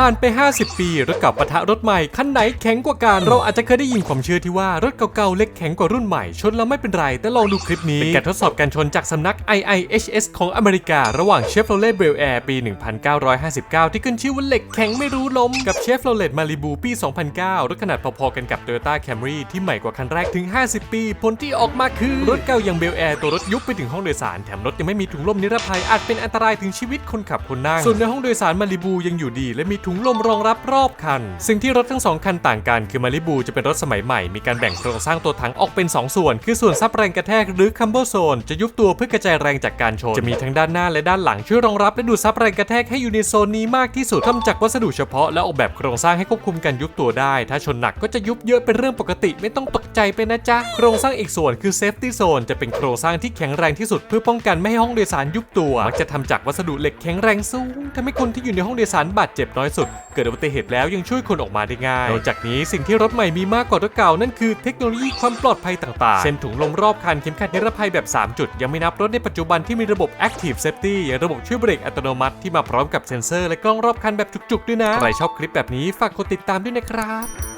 ผ่านไป 50 ปี รถเก่าปะทะรถใหม่คันไหนแข็งกว่ากัน เราอาจจะเคยได้ยินความเชื่อที่ว่ารถเก่าๆเล็กแข็งกว่ารุ่นใหม่ ชนแล้วไม่เป็นไร แต่ลองดูคลิปนี้ เป็นการทดสอบการชนจากสำนัก IIHS ของอเมริการะหว่าง Chevrolet Bel Air ปี 1959 ที่ขึ้นชื่อว่าเหล็กแข็งไม่รู้ล้ม กับ Chevrolet Malibu ปี 2009 รถขนาดพอๆกันกับ Toyota Camry ที่ใหม่กว่าคันแรกถึง 50 ปี ผลที่ออกมาคือรถเก่าอย่าง Bel Air ตัวรถยุบไปถึงห้องโดยสารแถมรถยังไม่มีถุงลมนิรภัยอาจเป็นอันตรายถึงชีวิตคนขับคนนั่งส่วนในห้องโดยสารมาริบูยังอยู่ดีและมีถุงลมรองรับรอบคันสิ่งที่รถทั้งสองคันต่างกันคือมาริบูจะเป็นรถสมัยใหม่ มีการแบ่งโครงสร้างตัวถังออกเป็น 2 ส่วน คือส่วนซับแรงกระแทกหรือ Camber Zone จะยุบตัวเพื่อกระจายแรงจากการชน จะมีทั้งด้านหน้าและด้านหลังช่วยรองรับและดูดซับแรงกระแทกให้อยู่ในโซนนี้มากที่สุดทำจากวัสดุเฉพาะและออกแบบโครงสร้างให้ควบคุมการยุบตัวได้ ถ้าชนหนักก็จะยุบเยอะเป็นเรื่องปกติไม่ต้องตกใจไปนะจ๊ะโครงสร้างอีกส่วนคือ Safety Zone จะเป็นโครงสร้างที่แข็งแรงที่สุดเพื่อป้องกันไม่ให้ห้องโดยสารยุบตัวมักจะทำจากวัสดุเหล็กแข็งแรงสูงทำให้คนที่อยู่ในห้องโดยสารบาดเจ็บน้อยสุด เกิดอุบัติเหตุแล้วยังช่วยคนออกมาได้ง่ายนอกจากนี้สิ่งที่รถใหม่มีมากกว่ารถเก่านั่นคือเทคโนโลยีความปลอดภัยต่างๆ เช่นถุงลมรอบคันเข็มขัดนิรภัยแบบ 3 จุด ยังไม่นับรถในปัจจุบันที่มีระบบ Active Safety อย่างระบบช่วยเบรกอัตโนมัติที่มาพร้อมกับเซ็นเซอร์และกล้องรอบคันแบบจุกๆด้วยนะใครชอบคลิปแบบนี้ฝากกดติดตามด้วยนะครับ